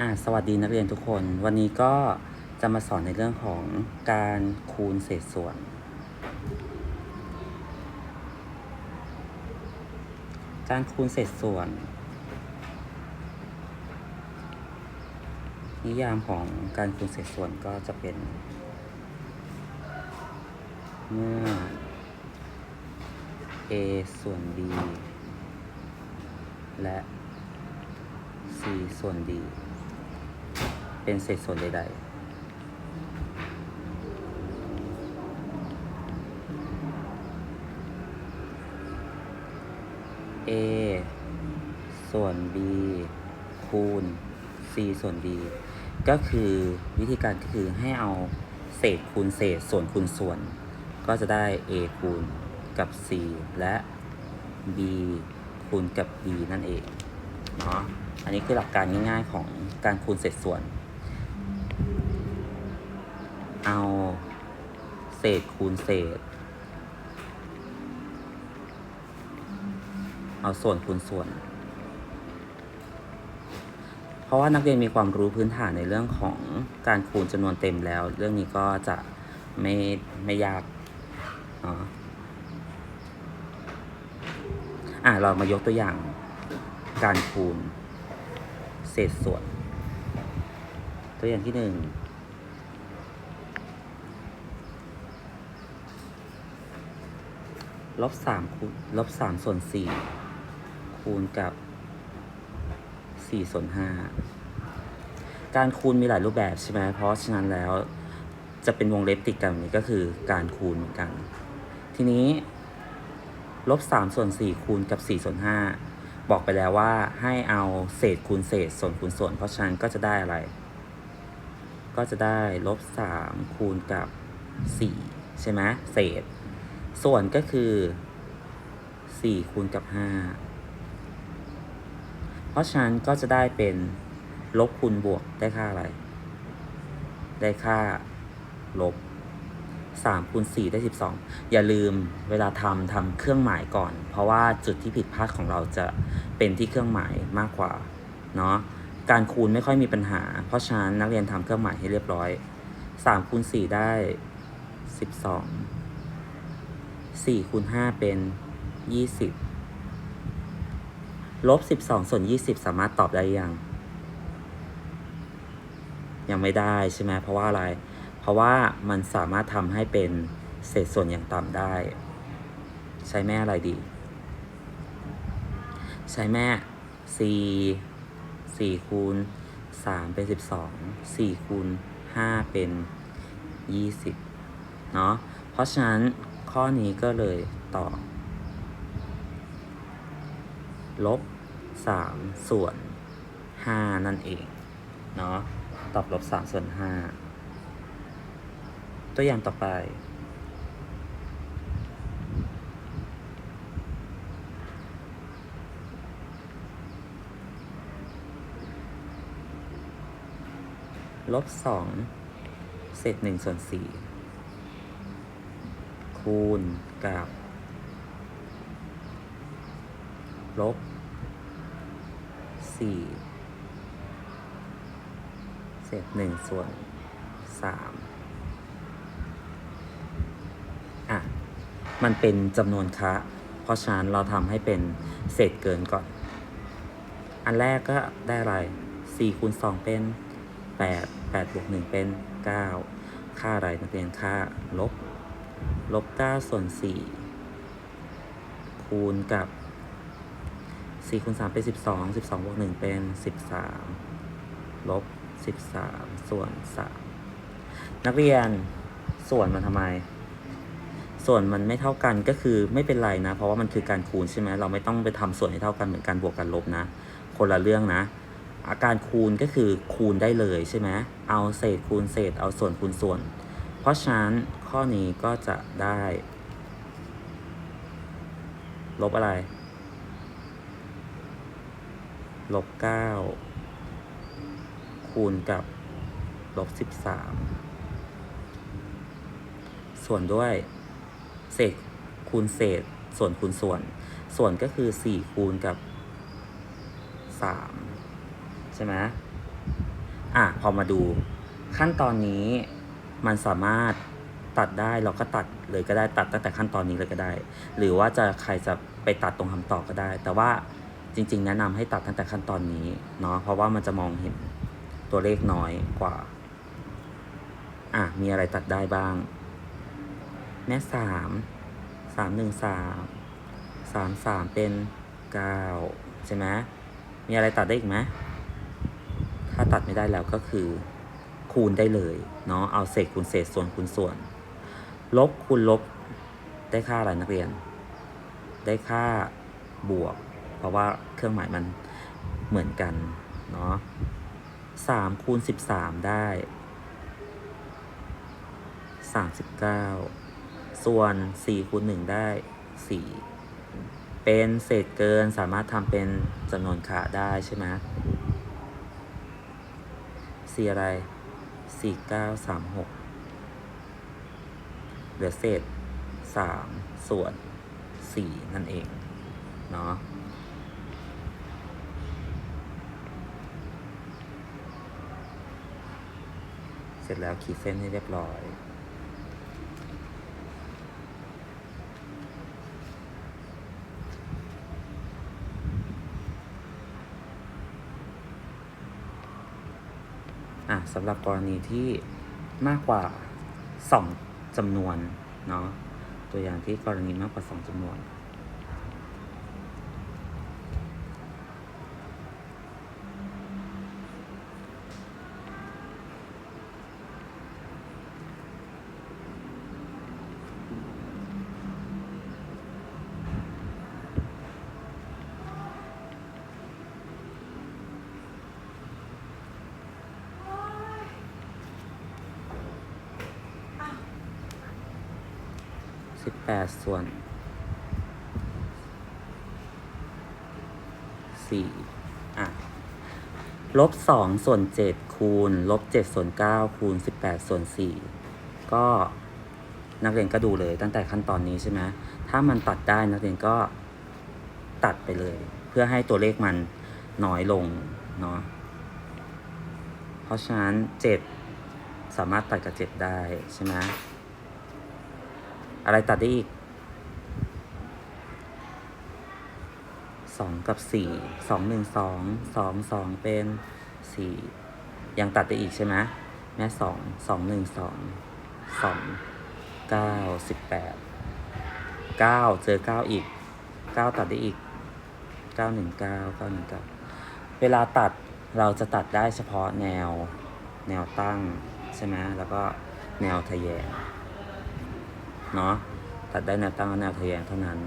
อ่าสวัสดีนักเรียนทุกคน วันนี้ก็จะมาสอนในเรื่องของการคูณเศษส่วน การคูณเศษส่วน นิยามของการคูณเศษส่วนก็จะเป็น เมื่อ a ส่วน b และ c ส่วน d เป็นเศษส่วนใดๆ a ส่วน b คูณ c ส่วน d ก็คือวิธีการก็คือให้เอาเศษคูณเศษส่วนคูณส่วน ก็จะได้ a คูณกับ c และ b คูณกับ b นั่นเองเนาะอันนี้คือหลักการง่ายๆของการคูณเศษส่วน เอาเศษคูณเศษ เอาส่วนคูณส่วน เพราะว่านักเรียนมีความรู้พื้นฐานในเรื่องของการคูณจำนวนเต็มแล้ว เรื่องนี้ก็จะไม่ไม่ยากเนาะอะเรามายกตัวอย่างการคูณ เศษส่วน ตัวอย่างที่หนึ่ง ลบสามคูณลบสามส่วนสี่คูณกับสี่ส่วนห้าการคูณมีหลายรูปแบบใช่ไหมเพราะฉะนั้นแล้วจะเป็นวงเล็บติดกันนี้ก็คือการคูณเหมือนกัน ทีนี้ลบสามส่วนสี่คูณกับสี่ส่วนห้าบอกไปแล้วว่าให้เอาเศษคูณเศษส่วนคูณส่วน เพราะฉะนั้นก็จะได้อะไร ก็จะได้ลบสามคูณกับสี่ใช่ไหมเศษ ส่วนก็คือสี่คูณกับห้าเพราะฉะนั้นก็จะได้เป็นลบคูณบวกได้ค่าอะไร ได้ค่าลบสามคูณสี่ได้สิบสองอย่าลืมเวลาทำทำเครื่องหมายก่อน เพราะว่าจุดที่ผิดพลาดของเราจะเป็นที่เครื่องหมายมากกว่าเนาะการคูณไม่ค่อยมีปัญหา เพราะฉะนั้นนักเรียนทำเครื่องหมายให้เรียบร้อยสามคูณสี่ได้สิบสอง สี่คูณห้าเป็นยี่สิบลบสิบสองส่วนยี่สิบสามารถตอบได้ยัง ยังไม่ได้ใช่ไหมเพราะว่าอะไร เพราะว่ามันสามารถทำให้เป็นเศษส่วนอย่างต่ำได้ ใช้แม่อะไรดี ใช้แม่สี่สี่คูณสามเป็นสิบสองสี่คูณห้าเป็นยี่สิบเนาะเพราะฉะนั้น ข้อนี้ก็เลยตอบลบสามส่วนห้านั่นเอง เนาะตอบลบสามส่วนห้าตัวอย่างต่อไปลบสองเศษหนึ่งส่วนสี่ คูณกับลบสี่เศษหนึ่งส่วนสามอะ มันเป็นจำนวนคะเพราะฉะนั้นเราทำให้เป็นเศษเกินก่อน อันแรกก็ได้อะไรสี่คูณสองเป็นแปดแปดบวกหนึ่งเป็นเก้าค่าอะไรนักเรียนค่าลบ ลบเก้าส่วนสี่คูณกับสี่คูณสามเป็นสิบสองสิบสองบวกหนึ่งเป็นสิบสามลบสิบสามส่วนสามนักเรียนส่วนมันทำไม ส่วนมันไม่เท่ากันก็คือไม่เป็นไรนะ เพราะว่ามันคือการคูณใช่ไหมเราไม่ต้องไปทำส่วนให้เท่ากันเหมือนการบวกกันลบนะ คนละเรื่องนะ อาการคูณก็คือคูณได้เลยใช่ไหมเอาเศษคูณเศษ เอาส่วนคูณส่วน ราะฉะนั้นข้อนี้ก็จะได้ ลบอะไร ลบเก้าคูณกับ ลบสิบสามส่วนด้วย เศษ คูณเศษ ส่วนคูณส่วน ส่วนก็คือสี่คูณกับสามใช่ไหมอะ พอมาดูขั้นตอนนี้ มันสามารถตัดได้เราก็ตัดเลยก็ได้ตัดตั้งแต่ขั้นตอนนี้เลยก็ได้ หรือว่าจะใครจะไปตัดตรงคำตอบก็ได้ แต่ว่าจริง ๆ แนะนำให้ตัดตั้งแต่ขั้นตอนนี้เนาะเพราะว่ามันจะมองเห็นตัวเลขน้อยกว่าอะมีอะไรตัดได้บ้าง แม่สามสามหนึ่งสามสามสามเป็นเก้าใช่ไหมมีอะไรตัดได้อีกไหมถ้าตัดไม่ได้แล้วก็คือ คูณได้เลยเนาะเอาเศษคูณเศษส่วนคูณส่วน ลบคูณลบได้ค่าอะไรนักเรียน ได้ค่าบวก เพราะว่าเครื่องหมายมันเหมือนกันเนาะสามคูณสิบสามได้สามสิบเก้าส่วนสี่คูณหนึ่งได้สี่เป็นเศษเกินสามารถทำเป็นจำนวนค่าได้ใช่ไหมสี่อะไร สี่เก้าสามหกเหลือเศษสามส่วนสี่นั่นเอง เนาะเสร็จแล้วขีดเส้นให้เรียบร้อย อะ สำหรับกรณีที่มากกว่าสองจำนวนเนาะตัวอย่างที่กรณีมากกว่าสองจำนวน สิบแปดส่วนสี่อะลบสองส่วนเจ็ดคูณลบเจ็ดส่วนเก้าคูณสิบแปดส่วนสี่ก็นักเรียนก็ดูเลยตั้งแต่ขั้นตอนนี้ใช่ไหมถ้ามันตัดได้นักเรียนก็ตัดไปเลย เพื่อให้ตัวเลขมันน้อยลงเนาะเพราะฉะนั้นเจ็ดสามารถตัดกับเจ็ดได้ใช่ไหม อะไรตัดได้อีกสองกับสี่สองหนึ่งสองสองสองเป็นสี่ยังตัดได้อีกใช่ไหมแม่สองสองหนึ่งสองสองเก้าสิบแปดเก้าเจอเก้าอีกเก้าตัดได้อีกเก้าหนึ่งเก้าเก้าหนึ่งเก้าเวลาตัดเราจะตัดได้เฉพาะแนวแนวตั้งใช่ไหมแล้วก็แนวทะแยง เนาะตัดได้แนวตั้งและแนวทะแยงเท่านั้น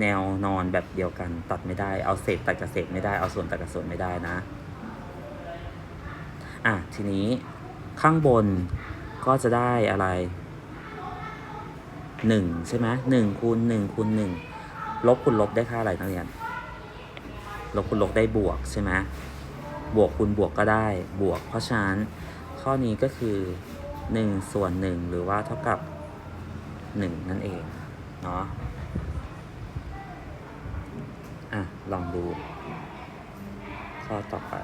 แนวนอนแบบเดียวกันตัดไม่ได้ เอาเศษตัดกับเศษไม่ได้ เอาส่วนตัดกับส่วนไม่ได้นะ อะทีนี้ข้างบนก็จะได้อะไรหนึ่งใช่ไหมหนึ่งคูณหนึ่งคูณหนึ่งลบคูณลบได้ค่าอะไรนักเรียนลบคูณลบได้บวกใช่ไหมบวกคูณบวกก็ได้บวก เพราะฉะนั้นข้อนี้ก็คือ 1 ส่วน 1 หรือว่าเท่ากับ 1 นั่นเองเนาะอะ ลองดู ข้อต่อไป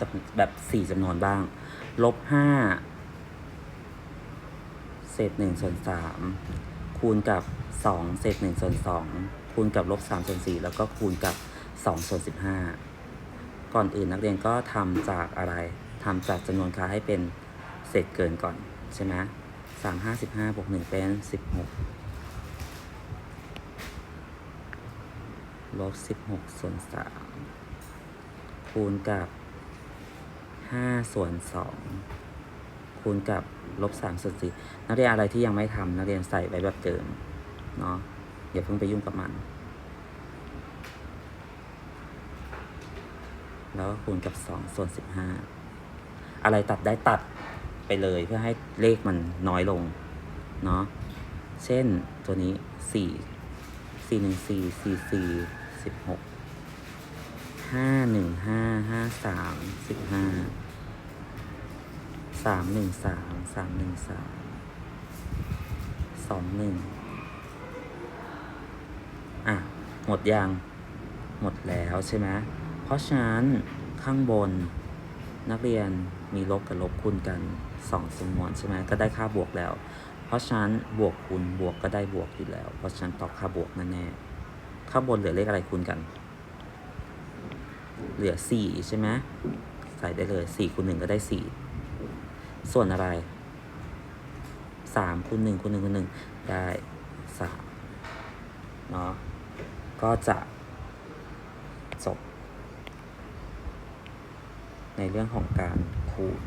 จะแบบสี่จำนวนบ้าง ลบห้าเศษหนึ่งส่วนสามคูณกับสองเศษหนึ่งส่วนสองคูณกับลบสามส่วนสี่แล้วก็คูณกับสองส่วนสิบห้าก่อนอื่นนักเรียนก็ทำจากอะไรทำจากจำนวนค่าให้เป็นเศษเกินก่อนใช่ไหมสามห้าสิบห้าบวกหนึ่งเป็นสิบหกลบสิบหกส่วนสามคูณกับ ห้าส่วนสองคูณกับลบสามส่วนสี่นักเรียนอะไรที่ยังไม่ทำนักเรียนใส่ไว้แบบเดิมเนาะอย่าเพิ่งไปยุ่งกับมัน แล้วคูณกับสองส่วนสิบห้าอะไรตัดได้ตัดไปเลยเพื่อให้เลขมันน้อยลงเนาะเช่นตัวนี้สี่สี่หนึ่งสี่สี่สี่สิบหกห้าหนึ่งห้าห้าสามสิบห้า สามหนึ่งสามสามหนึ่งสามสองหนึ่งอะ หมดยัง หมดแล้วใช่ไหมเพราะฉะนั้นข้างบนนักเรียนมีลบกับลบคูณกันสองจำนวนใช่ไหมก็ได้ค่าบวกแล้ว เพราะฉะนั้นบวกคูณบวกก็ได้บวกอยู่แล้ว เพราะฉะนั้นตอบค่าบวกแน่ๆข้างบนเหลือเลขอะไรคูณกัน เหลือสี่ใช่ไหมใส่ได้เลยสี่คูณหนึ่งก็ได้สี่ ส่วนอะไรสามคูณหนึ่งคูณหนึ่งคูณหนึ่งได้สามเนาะก็จะจบในเรื่องของการคูณ